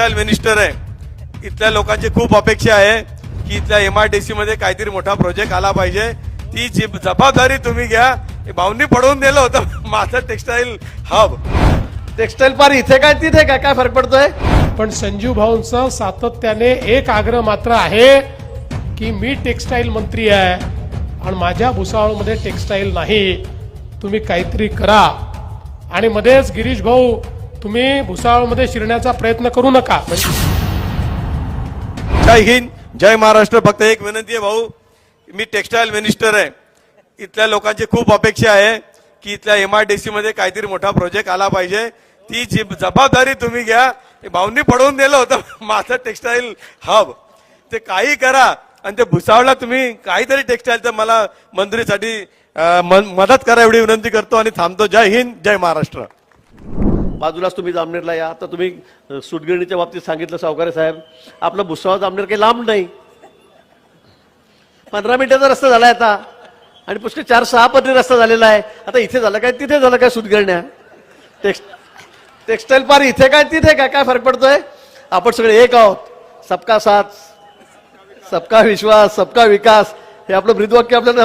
Textile minister आहे. इथल्या लोकांची खूप अपेक्षा आहे की इथल्या एम आय डी सी मध्ये काहीतरी मोठा प्रोजेक्ट आला पाहिजे. ती जी जबाबदारी तुम्ही घ्या भाऊंनी पडवून दिलं होतं. माझं टेक्सटाईल हब. टेक्सटाईल पार इथे काय तिथे काय काय फरक पडतोय? पण संजीव भाऊंचं सातत्याने एक आग्रह मात्र आहे की मी टेक्सटाईल मंत्री आहे आणि माझ्या भुसावळमध्ये टेक्सटाईल नाही. तुम्ही काहीतरी करा. आणि मध्येच गिरीश भाऊ तुम्ही भुसावळमध्ये शिरण्याचा प्रयत्न करू नका. म्हणजे जय हिंद जय महाराष्ट्र. फक्त एक विनंती आहे भाऊ मी टेक्सटाईल मिनिस्टर आहे. इथल्या लोकांची खूप अपेक्षा आहे की इथल्या एम आय डी सी मध्ये काहीतरी मोठा प्रोजेक्ट आला पाहिजे. ती जी जबाबदारी तुम्ही घ्या भाऊंनी पडवून दिलं होतं. माझं टेक्सटाईल हब. ते काही करा. आणि ते भुसावळला तुम्ही काहीतरी टेक्सटाईलचं मला मंत्रीसाठी मन- मदत करा एवढी विनंती करतो आणि थांबतो. जय हिंद जय महाराष्ट्र. बाजूलाच तुम्ही जामनेरला या. आता तुम्ही सुटगिरणीच्या बाबतीत सांगितलं सावकारे साहेब. आपलं भुसावळ जामनेर काही लांब नाही. पंधरा मिनिटाचा रस्ता झाला आता. आणि पुष्कळ चार सहा पदरी रस्ता झालेला आहे. आता इथे झालं काय तिथे झालं काय सुटगिरण्या? टेक्स टेक्सटाईल पार इथे काय तिथे काय काय फरक पडतोय? आपण सगळे एक आहोत. सबका साथ सबका विश्वास सबका विकास. हे आपलं ब्रीदवाक्य आपल्याला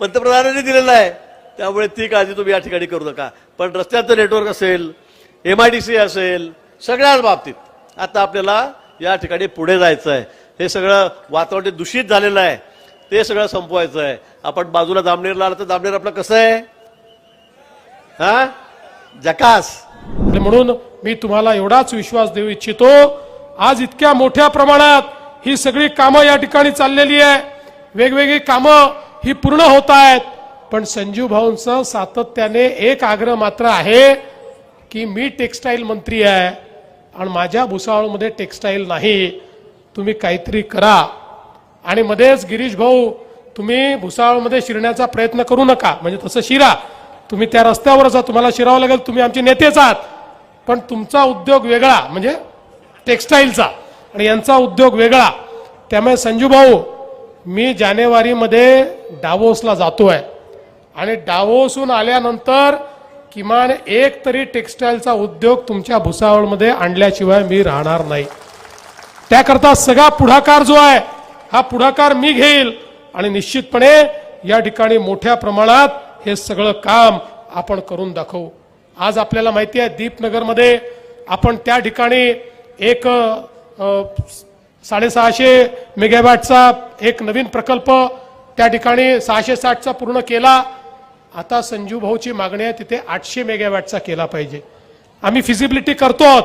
पंतप्रधानांनी दिलेलं आहे. त्यामुळे ती काळजी तुम्ही या ठिकाणी करू नका. पण रस्त्याचं नेटवर्क असेल एम आय डी सी असेल सगळ्याच बाबतीत. आता आपल्याला या ठिकाणी पुढे जायचं आहे हे सगळं वातावरण दूषित झालेलं आहे ते सगळं संपवायचं आहे आपण बाजूला जामनेरला आलं तर जामनेर आपलं कसं आहे? हा? जकास. म्हणून मी तुम्हाला एवढाच विश्वास देऊ इच्छितो आज इतक्या मोठ्या प्रमाणात ही सगळी कामं या ठिकाणी चाललेली आहे. वेगवेगळी कामं ही पूर्ण होत आहेत. पण संजीव भाऊंचं सातत्याने एक आग्रह मात्र आहे की मी टेक्सटाईल मंत्री आहे आणि माझ्या भुसावळमध्ये टेक्सटाईल नाही तुम्ही काहीतरी करा. आणि मध्येच गिरीश भाऊ तुम्ही भुसावळमध्ये शिरण्याचा प्रयत्न करू नका. म्हणजे तसं शिरा. तुम्ही त्या रस्त्यावरच आहात, तुम्हाला शिरावं लागेल तुम्ही आमचे नेतेच आहात पण तुमचा उद्योग वेगळा म्हणजे टेक्सटाईलचा आणि यांचा उद्योग वेगळा. त्यामुळे संजू भाऊ मी जानेवारीमध्ये डावोसला जातो आहे आणि डावोसून आल्यानंतर किमान एक तरी टेक्सटाईलचा उद्योग तुमच्या भुसावळमध्ये आणल्याशिवाय मी राहणार नाही. त्याकरता सगळा पुढाकार जो आहे हा पुढाकार मी घेईल आणि निश्चितपणे या ठिकाणी मोठ्या प्रमाणात हे सगळं काम आपण करून दाखवू. आज आपल्याला माहिती आहे दीपनगरमध्ये आपण त्या ठिकाणी एक साडेसहाशे मेगावॅटचा एक नवीन प्रकल्प त्या ठिकाणी सहाशे साठचा पूर्ण केला. आता संजू भाऊची मागणी आहे तिथे आठशे मेगावॅटचा केला पाहिजे. आम्ही फिजिबिलिटी करतो आहोत.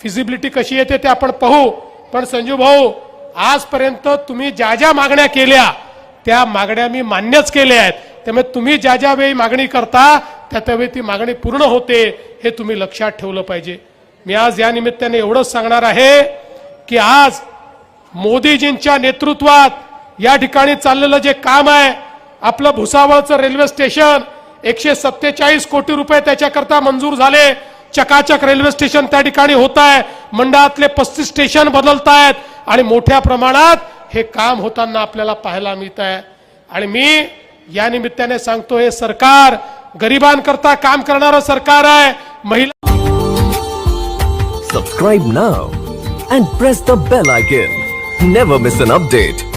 फिजिबिलिटी कशी येते ते आपण पाहू. पण संजू भाऊ आजपर्यंत तुम्ही ज्या ज्या मागण्या केल्या त्या मागण्या मी मान्यच केल्या आहेत. त्यामुळे तुम्ही ज्या ज्या वेळी मागणी करता त्या त्यावेळी ती मागणी पूर्ण होते हे तुम्ही लक्षात ठेवलं पाहिजे. मी आज या निमित्ताने एवढंच सांगणार आहे की आज मोदीजींच्या नेतृत्वात या ठिकाणी चाललेलं जे काम आहे आपलं भुसावळचं रेल्वे स्टेशन एकशे सत्तेचाळीस कोटी रुपये त्याच्याकरता मंजूर झाले. चकाचक रेल्वे स्टेशन त्या ठिकाणी होत आहे मंडळातले पस्तीस स्टेशन बदलतायत आणि मोठ्या प्रमाणात हे काम होताना आपल्याला पाहायला मिळत आहे आणि मी या निमित्ताने सांगतो हे सरकार गरिबांकरता काम करणारं सरकार आहे. महिला subscribe now and press the bell icon never miss an update